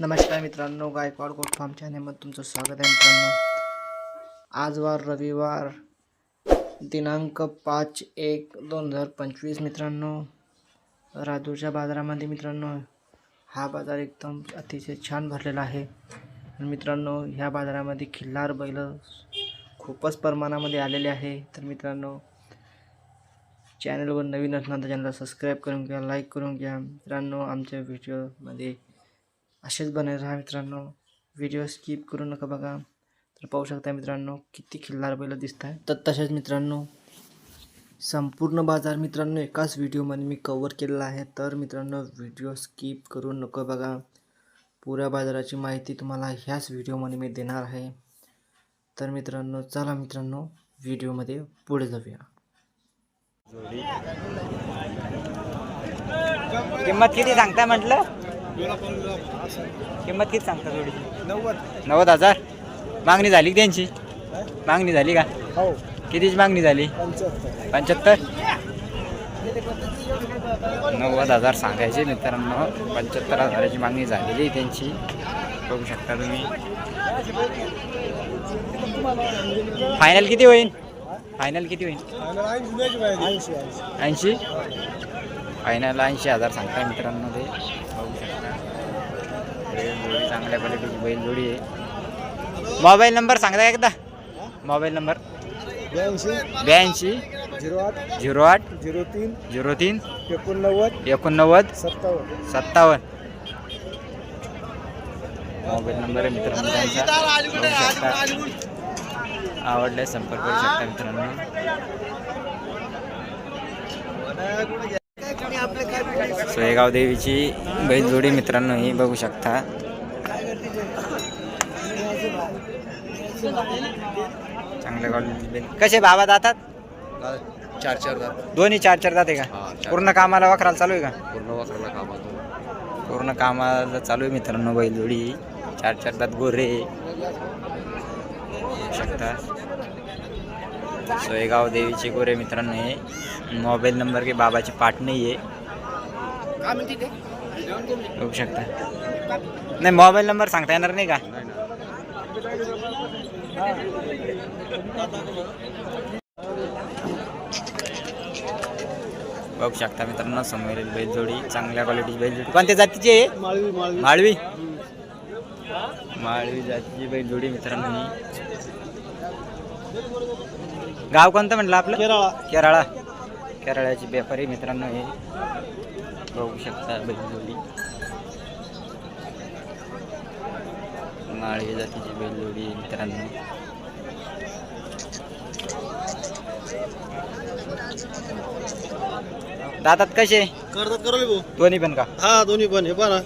नमस्कार मित्रांनो Gaikwad goat farm चॅनलमध्ये तुमचं स्वागत आहे मित्रांनो. आज वार रविवार दिनांक पाच एक दोन हजार पंचवीस मित्रांनो. राजूरच्या बाजारामध्ये मित्रांनो हा बाजार एकदम अतिशय छान भरलेला आहे. मित्रांनो ह्या बाजारामध्ये खिल्लार बैल खूपच प्रमाणामध्ये आलेले आहे. तर मित्रांनो चॅनलवर नवीन असणार तर चॅनलला सबस्क्राईब करून घ्या लाईक करून घ्या. मित्रांनो आमच्या व्हिडिओमध्ये असेच बनत राहा मित्रांनो. व्हिडिओ स्किप करू नका बघा. तर पाहू शकता मित्रांनो किती खिल्लार बैल दिसत आहे तर तसेच मित्रांनो संपूर्ण बाजार मित्रांनो एकाच व्हिडिओमध्ये मी कवर केलेला आहे. तर मित्रांनो व्हिडिओ स्किप करू नको बघा. पुऱ्या बाजाराची माहिती तुम्हाला ह्याच व्हिडिओमध्ये मी देणार आहे. तर मित्रांनो चला मित्रांनो व्हिडिओमध्ये पुढे जाऊया. किंमत किती सांगता म्हटलं? किंमत किती सांगता जोडीची? नव्वद. नव्वद हजार? मागणी झाली का त्यांची? मागणी झाली का? हो. कितीची मागणी झाली? पंच्याहत्तर. पंच्याहत्तर? नव्वद हजार सांगायचे मित्रांनो. पंच्याहत्तर हजाराची मागणी झालेली आहे त्यांची. बघू शकता तुम्ही. फायनल किती होईल? फायनल किती होईल? ऐंशी ऐंशी. फायनल ऐंशी हजार सांगताय मित्रांनो ते. बघू शकता बैलजोडी चांगल्या क्वालिटीची बैलजोडी आहे. मोबाईल नंबर सांगता का एकदा? मोबाईल नंबर ब्याऐंशी. ब्याऐंशी. झिरो आठ. झिरो आठ. झिरो तीन. झिरो तीन. एकोणनव्वद. एकोणनव्वद. सत्तावन्न. सत्तावन्न. मोबाईल नंबर आहे मित्रांनो त्यांचा. बघू शकता. आवडल्यास संपर्क करू शकता मित्रांनो. सोयगाव देवीची बैलजोडी मित्रांनो ही बघू शकता. चांगल्या क्वालिटीची बैल कसे बाबा जातात? चार चार जात. दोन्ही चार चार जाते का. पूर्ण कामाला वखराला चालू आहे का? पूर्ण वाकरला कामातून पूर्ण कामाला चालू आहे मित्रांनो बैलजोडी. चार चार दात गोरे. शकता. सोयगाव देवीचे गोरे मित्रांनो हे. मोबाईल नंबर काही बाबाची पाठ नाही आहे. बघू शकता. नाही मोबाईल नंबर सांगता येणार नाही का? बघू शकता मित्रांनो समोरील बैलजोडी चांगल्या क्वालिटीची बैलजोडी. कोणत्या जातीची आहे? माळवी. माळवी जातीची बैलजोडी मित्रांनो ही. गाव कोणतं म्हटलं आपलं? केरळा. केरळा. केरळाची व्यापारी मित्रांनो हे. बघू शकता बैलजोडी. माळवी जातीची बैलजोडी मित्रांनो. दातात कसे? करतात करवले भाऊ? दोन्ही पण का? हा दोन्ही पण. हे पण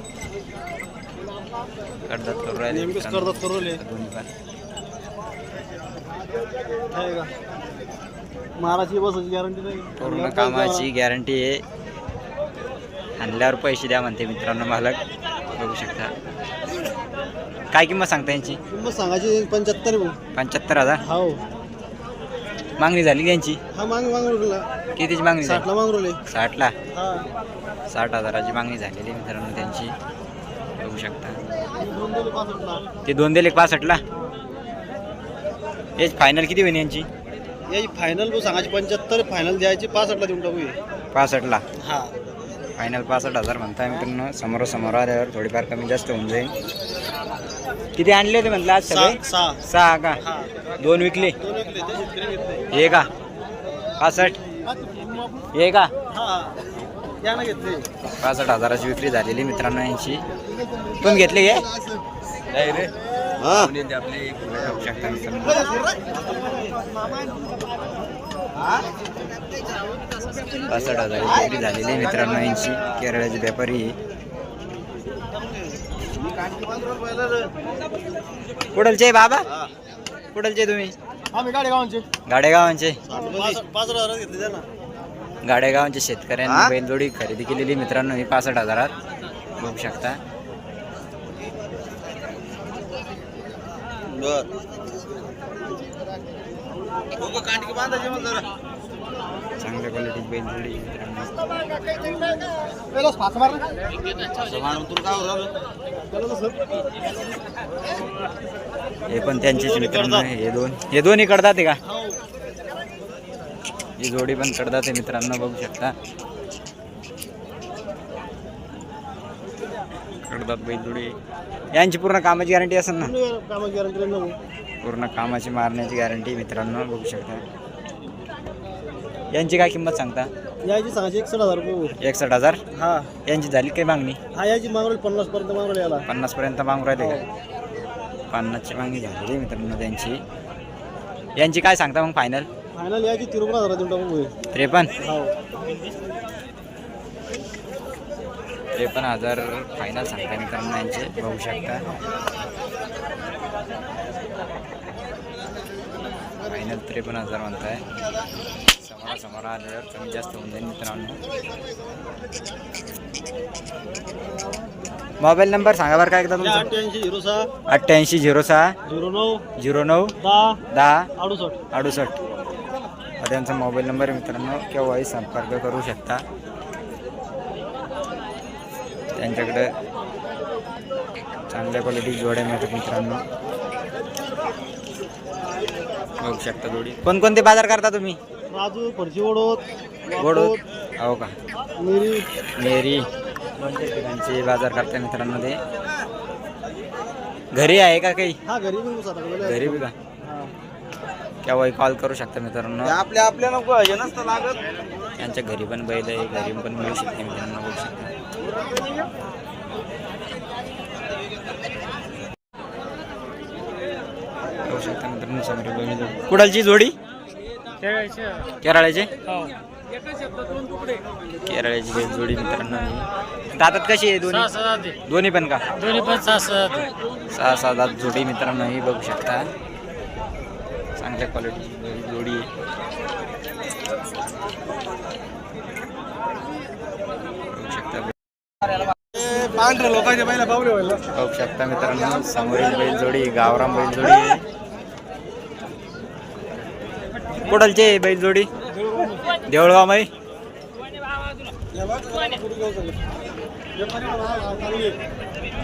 करतात करू राहिले नेमकेच मित्रांनो. करतात करवले दोन्ही पण. आहे का? महाराजची बसायची गॅरंटी नाही. पूर्ण कामाची गॅरंटी आहे. आणल्यावर पैसे द्या म्हणते मित्रांनो मालक. बघू शकता. काय किंमत सांगता यांची? किंमत सांगायची पंच्याहत्तर पंच्याहत्तर हजार? हो. मागणी झाली त्यांची हा मांग मांगरोला कितीची मागणी झाली? साठला मांगरोले साठला? हा. साठ हजाराची मागणी झालेली आहे मित्रांनो त्यांची. बघू शकता. दोन दिले पासष्टला ते दोन दिले पासष्टला? हेच फायनल किती होईल यांची? याची फायनल सांगायची पंच्याहत्तर फायनल द्यायची पासष्टला देऊन टाकू हे. पासष्टला? हा. फायनल पासष्ट हजार म्हणताय मित्रांनो. समोर समोर आल्यावर थोडीफार कमी जास्त होऊन जाईल. किती आणले होते म्हटलं आज सगळे? सहा का? हा. दोन विकले? हे का? पासष्ट? हे का? पासष्ट हजाराची विक्री झालेली मित्रांनो यांची. तुम्ही घेतले हा? मित्रांनो. पासष्ट हजाराची विक्री झालेली आहे मित्रांनो यांची. केरळाची व्यापारी. कुठलचे बाबा. कुठलचे तुम्ही. आम्ही गाडेगावांचे. ना गाडेगावांच्या शेतकऱ्यांनी बैलजोडी खरेदी केलेली. मित्रांनो ही पासष्ट हजारात बघू शकता. बर. चांगल्या क्वालिटीची बैल जोडी मित्रांनो. हे पण त्यांचेच मित्रांनो हे दोन. हे दोन्ही कडतात आहे का? ही जोडी पण कडतात आहे मित्रांनो बघू शकता. कडतात बैल जोडी यांची पूर्ण कामाची गॅरंटी असेल ना? पूर्ण कामाची मारण्याची गॅरंटी मित्रांनो बघू शकता. यांची काय किंमत सांगता? याची सांगायची एकसठ हजार रुपये एकसठ हजार? हा. यांची झाली काय मागणी? हा याची मागवली पन्नास पर्यंत मागवली याला. पन्नास पर्यंत मागून राहिले का? पन्नासची मागणी झालेली आहे मित्रांनो त्यांची. यांची काय सांगता मग फायनल फायनल याची तिरुपती हजार देऊन टाकू पुढे. त्रेपन्न? हो. त्रेपन्न हजार फायनल सांगता मित्रांनो यांचे. बघू शकता. फायनल त्रेपन्न हजार म्हणताय. समोरासमोर आल्यावर कमी जास्त होऊन जाईल मित्रांनो. मोबाईल नंबर सांगा बरं का एकदा तुमचा. अठ्ठ्याऐंशी झिरो सहा. अठ्ठ्याऐंशी झिरो सहा. झिरो नऊ. झिरो नऊ. दहा. दहा. अडुसष्ट. अडुसष्ट. हा त्यांचा मोबाईल नंबर आहे मित्रांनो केव्हाही संपर्क करू शकता. त्यांच्याकडे चांगल्या क्वालिटी जोड्या मिळतात मित्रांनो. बघू शकता जोडी. कोणकोणते बाजार करता तुम्ही? राजू फरशी ओढोत गोडोद हो का? मिरी मेरी ठिकाणचे बाजार करता मित्रांनो ते घरी आहे का काही? हा घरी पण घरी बी का केव्हाही कॉल करू शकता मित्रांनो. आपल्या आपल्या नको हे नसतं लागत. यांच्या घरी पण बैल आहे घरी पण मिळू शकते मित्रांनो बघू शकता. बघू शकता मित्रांनो सगळे बैल. कुडालची जोडी? केरळाचे. केरळाची? बैल जोडी मित्रांनो ही. दातात कशी आहे दोन्ही? दोन्ही पण का? दोन्ही पण सहा सहा सहा सहा दात जोडी मित्रांनो ही बघू शकता. चांगल्या क्वालिटीची जोडी आहे. बघू शकता. पांढऱ्या लोकांच्या पहिला पावले व्हायला बघू शकता मित्रांनो समोरील बैल जोडी गावराम बैल जोडी आहे. कुडालची आहे बैल जोडी? देवळगाव मै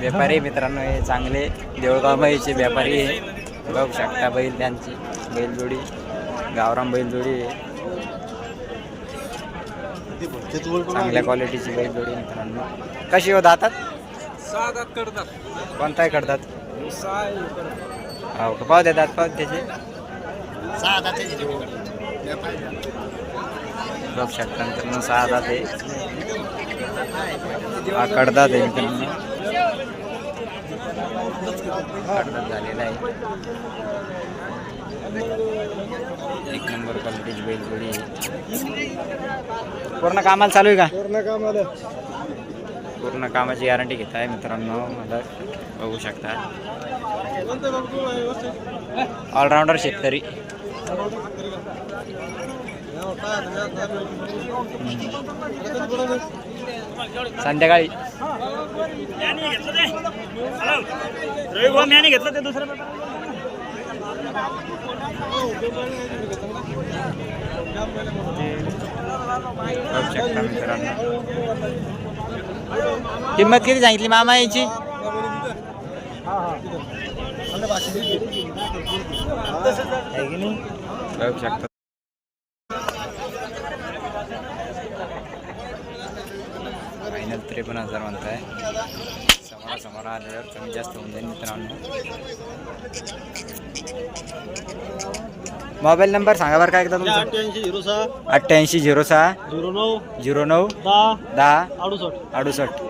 व्यापारी मित्रांनो हे चांगले देवळगाव मैचे व्यापारी आहे. बघू शकता बैल त्यांची बैल जोडी. गावराम बैल जोडी आहे. चांगल्या क्वालिटीची बैल जोडी मित्रांनो. कशी हो दातात? कोणताही करतात? हो का? पाव देतात पाव त्याचे. बघू शकता मित्रांनो सहा दात आहे कडदात आहे मित्रांनो कडदात झालेला आहे. एक नंबर क्वालिटीची बैल जोडी आहे पूर्ण कामाला चालू आहे का? पूर्ण काम आलं पूर्ण कामाची गॅरंटी घेत आहे मित्रांनो. मला बघू शकता. ऑलराऊंडर शेतकरी. संध्याकाळी. रविवानी घेतलं ते मित्रांनो किंमत किती सांगितली मामा याची? आहे की नाही? बघू शकता फायनल त्रेपन्न हजार म्हणताय. समोरासमोर आल्यावर कमी जास्त होऊन जाईल मित्रांनो. मोबाईल नंबर सांगा बरं का एकदा तुमचा. अठ्ठ्याऐंशी झिरो सहा. अठ्ठ्याऐंशी झिरो सहा. झिरो नऊ. झिरो नऊ. दहा. दहा. अडुसष्ट. अडुसष्ट.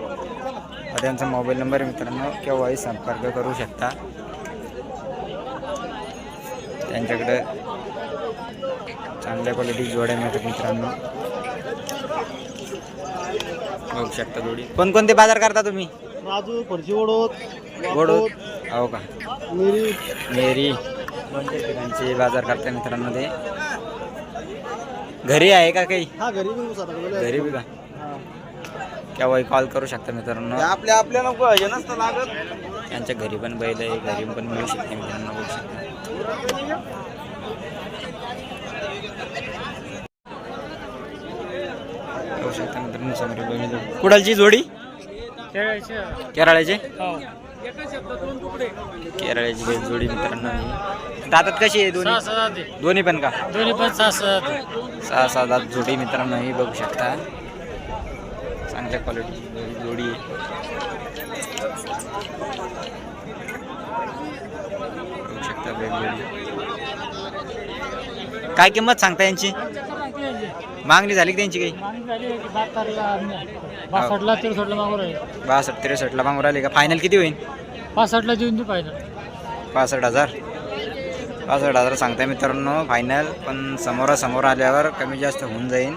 हा त्यांचा मोबाईल नंबर आहे मित्रांनो. केव्हाही संपर्क करू शकता. त्यांच्याकडे चांगल्या क्वालिटी जोड्या मिळतात मित्रांनो. बघू शकता जोडी. कोणकोणते बाजार करता तुम्ही? राजू फरशी ओढोत गोड हो का? मिरी मेरी ठिकाणचे बाजार करता मित्रांनो ते? घरी आहे का काही? हा घरी बी का केव्हाही कॉल करू शकता मित्रांनो. आपल्या आपल्या नको नसतं लागत. यांच्या घरी पण बैल आहे घरी पण मिळू शकते मित्रांनो बघू शकता पूर्ण समोर बैल जोडी कुडालची जोडी? केरळाचे. केरळाची? बैल जोडी मित्रांनो. ही. दातात कशी आहे दोन्ही? दोन्ही पण का? दोन्ही पण सहा सहा सहा सहा दात जोडी मित्रांनो ही बघू शकता. चांगल्या क्वालिटीची जोडी आहे. बघू शकता जोडी काय किंमत सांगता यांची? मागणी झाली का त्यांची काही? बासष्टला तिरसष्टला मागून आहे बासष्ट त्रेसष्टला मागून राहिले का? फायनल किती होईल? पासष्टला देऊन देऊ पाहिजे पासष्ट हजार. पासष्ट हजार सांगताय मित्रांनो फायनल पण समोरासमोर आल्यावर कमी जास्त होऊन जाईल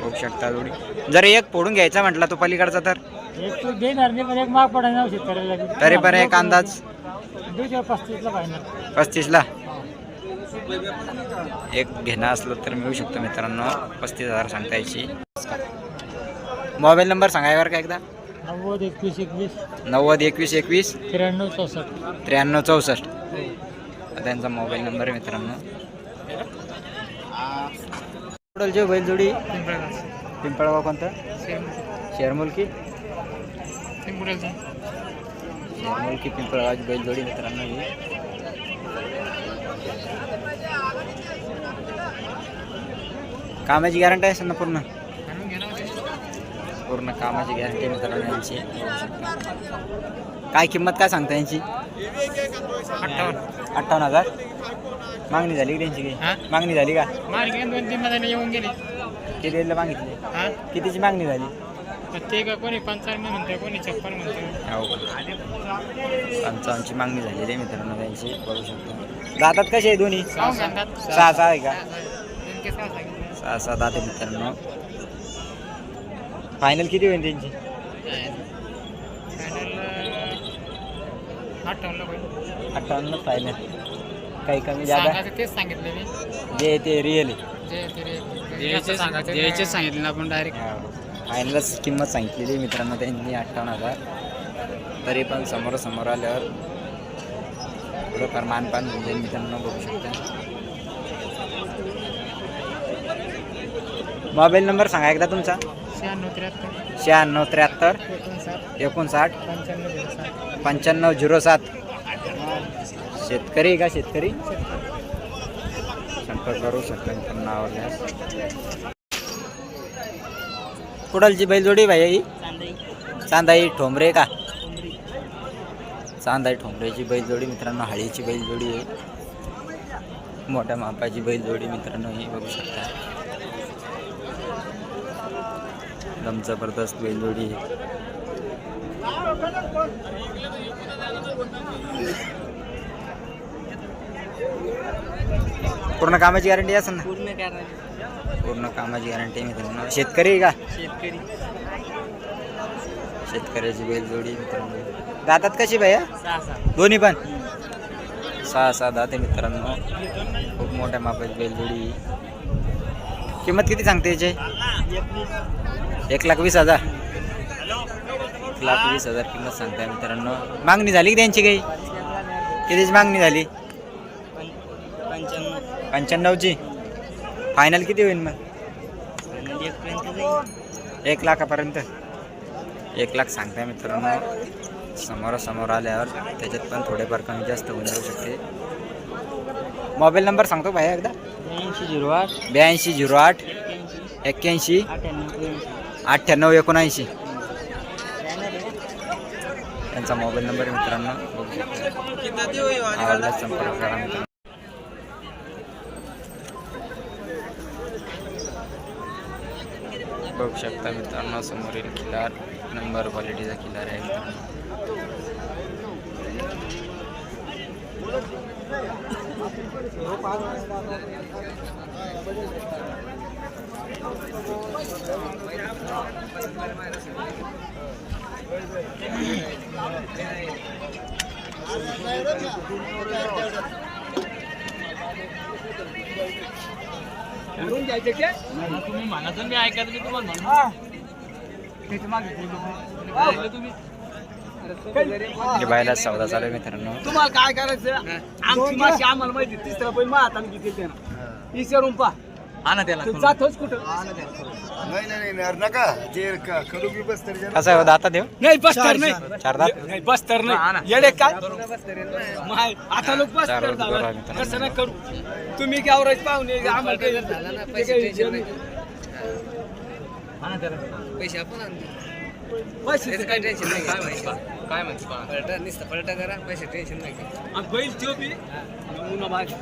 बघू शकता जोडी. जर एक फोडून घ्यायचा म्हटला तो पलीकडचा तर? एक तू देणार नाही पण एक माग पडायला शेतकऱ्याला. तरी पण एक अंदाज. देऊ पस्तीसला पाहिजे पस्तीसला? एक घेणं असलं तर मिळू शकतो मित्रांनो. पस्तीस हजार सांगता याची मोबाईल नंबर सांगाय बरं का एकदा? नव्वद एकवीस एकवीस. नव्वद एकवीस एकवीस. त्र्याण्णव चौसष्ट. त्र्याण्णव चौसष्ट. त्यांचा मोबाईल नंबर आहे मित्रांनो. कुठलची बैल जोडी? पिंपळगाव कोणतं? शेरमुलकी. शेरमुलकी पिंपळगावची बैल जोडी मित्रांनो कामाची गॅरंटी आहे ना पूर्ण? पूर्ण कामाची गॅरंटी मित्रांनो यांची. काय किंमत काय सांगता यांची? अठ्ठावन्न. हजार? मागणी झाली का त्यांची काही? मागणी झाली का? दोन तीन मध्ये येऊन गेले. कितीला मागितली? कितीची मागणी झाली? ते का कोणी पंचावन्न म्हणते कोणी छप्पन म्हणते हो पंचावन्नची मागणी झालेली आहे मित्रांनो त्यांची बघू शकतो. जातात कसे आहे दोन्ही? सहा सहा आहे का? सहा सहा मित्रांनो. फायनल किती होईल त्यांची? अठ्ठावन्न फायनल काही कमी सांगायचं तेच सांगितले मी. जे आहे ते रिअल आहे. जे ते रे- द्यायचे सांगितले ना आपण डायरेक्ट फायनलच किंमत सांगितलेली आहे मित्रांनो त्यांनी अठ्ठावन्न हजार. तरी पण समोरासमोर आल्यावर थोडंफार मानपान जाईल मित्रांनो बघू शकता. मोबाईल नंबर सांगा एकदा तुमचा. शहाण्णव त्र्याहत्तर. शहाण्णव त्र्याहत्तर. एकोणसाठ. एकोणसाठ. पंच्याण्णव झिरो सात. पंच्याण्णव झिरो सात. शेतकरी आहे का शेतकरी? संपर्क करू शकता मित्रांनो आवडल्यास कुडालची बैलजोडी भाई ही? चांदाई. ठोंबरे का? चांदाई ठोंबरेची बैलजोडी मित्रांनो हळीची बैलजोडी आहे. मोठ्या मापाची बैलजोडी मित्रांनो ही बघू शकता. एकदम जबरदस्त बैलजोडी आहे. पूर्ण कामाची गॅरंटी असेल ना? पूर्ण पूर्ण कामाची गॅरंटी मित्रांनो शेतकरी आहे का? शेतकरी. शेतकऱ्याची बैलजोडी मित्रांनो. दातात कशी भैया दोन्ही पण? सहा सहा दात मित्रांनो. खूप मोठ्या मापाची बैलजोडी किंमत किती सांगते याची? एक लाख वीस हजार. एक लाख वीस हजार किंमत सांगताय मित्रांनो. मागणी झाली की त्यांची काही? कितीची मागणी झाली? पंच्याण्णव. पंच्याण्णवची. फायनल किती होईल मग? एकपर्यंत एक लाखापर्यंत. एक लाख सांगताय मित्रांनो. समोरासमोर आल्यावर त्याच्यात पण थोडेफार कमी जास्त होऊन जाऊ शकते. मोबाईल नंबर सांगतो भाई एकदा. ऐंशी झिरो आठ. ब्याऐंशी झिरो आठ. एक्क्याऐंशी. अठ्ठ्याण्णव अठ्ठ्याण्णव एकोणऐंशी. त्यांचा मोबाईल नंबर मित्रांनो संपर्क करा मित्रांनो. बघू शकता मित्रांनो समोरील खिलार. नंबर क्वालिटीचा खिलार आहे. मित्रांनो तुम्ही म्हणा तर मी ऐकायचं मी तुम्हाला मागे तुम्ही. बायला सौदा चालू आहे मित्रांनो. तुम्हाला काय करायचं? आमची माशी आम्हाला माहिती तिसरा पण मा हाताने किती ना. विचारून पा आणा त्याला तू जातोच कुठं? नाही नाही नाही नका. ते खडू बी बस तरी कसं आहे हो, दाता देव नाही बस्तर नाही. चार. दात? नाही बस्तर नाही. येडे काय माय, आता लोक बस्तर झाला. कसं नाही करू? तुम्ही गावराज पाहुणे आम्हाला काही ते काही पैसे आपण आणतो. पैसे काय टेन्शन नाही काय माहिती? काय माहिती? पलटा नुसतं पलटा करा पैसे टेन्शन नाही आणि बैल बी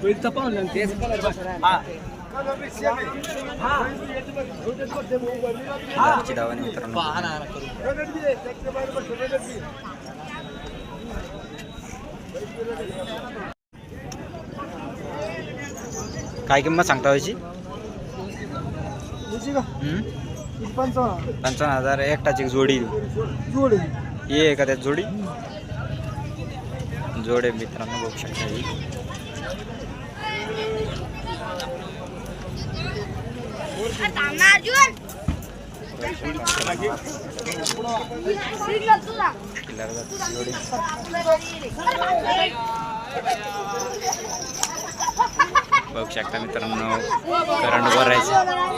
बैल तर पाहुणे तेच हा. घरची धावाने मित्रांनो. काय किंमत सांगता हो वयची पंचावन्न हजार एकटाची जोडी. ये का त्यात जोडी? जोडे मित्रांनो बघू शकता ही अर्जुन किल्लार जातीची जोडी बघू शकता मित्रांनो करंट भरायचं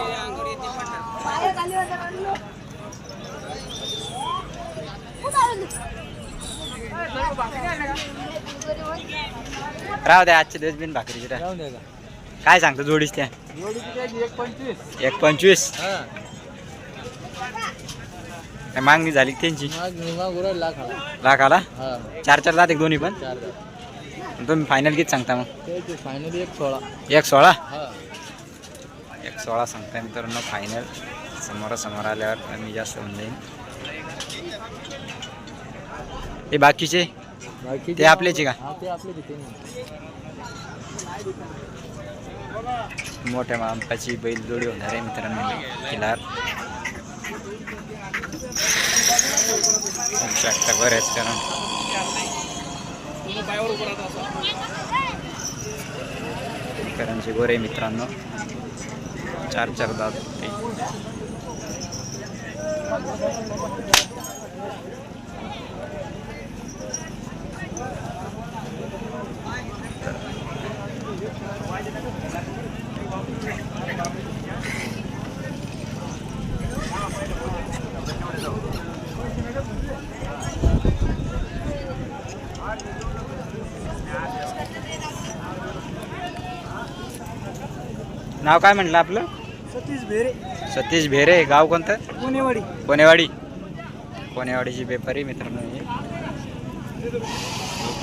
राहू द्या आजचे दिवस बिन भाकरीची द्या काय सांगतो जोडीस त्या? एक पंचवीस. काय मागणी झाली का त्यांची? लाख आला चार चार जात एक दोन्ही पण? तुम्ही फायनल किती सांगता मग? फायनली एक सोळा. एक सोळा? एक सोळा सांगता मित्रांनो फायनल समोरासमोर आल्यावर कमी जास्त होऊन जाईल. ते बाकीचे? ते आपल्याचे का? ते आपले मोठ्या मांपाची बैल जोडी होणार आहे मित्रांनो. किल्लार शकता बरेच कारण करणचे गोरे मित्रांनो. चार चार दात नाव काय म्हटलं आपलं? सतीश भेरे. सतीश भेरे गाव कोणतं? पुणेवाडी. कोणेवाडी कोणेवाडीची व्यापारी मित्रांनो हे.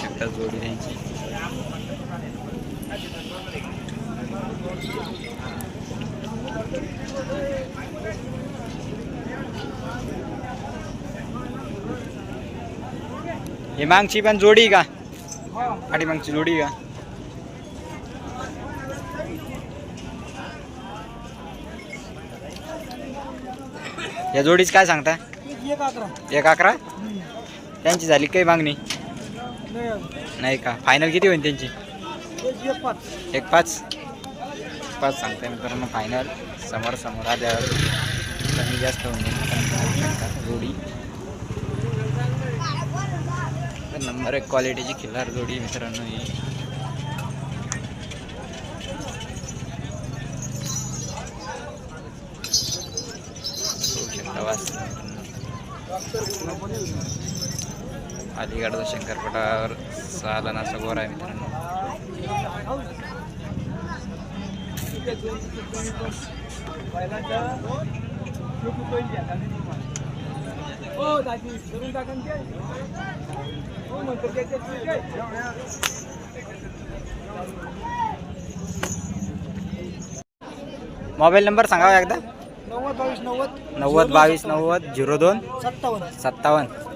शकता जोडी त्यांची हे मागची पण जोडी का? आणि मागची जोडी का? या जोडीच काय सांगता एक अकरा. त्यांची झाली काही मागणी? नाही नाही का? फायनल किती होईल त्यांची? एक पाच. एक पाच? सांगताय मित्रांनो फायनल समोर समोर आल्यावर कमी जास्त होऊन जोडी. नंबर एक क्वालिटीची खिल्लार जोडी मित्रांनो ही. आवाज. अलीगडचा शंकरपटावर सालनाचा गोर आहे मित्रांनो. मोबाईल नंबर सांगावा एकदा. नव्वद बावीस नव्वद झिरो दोन सत्तावन्न. सत्तावन्न.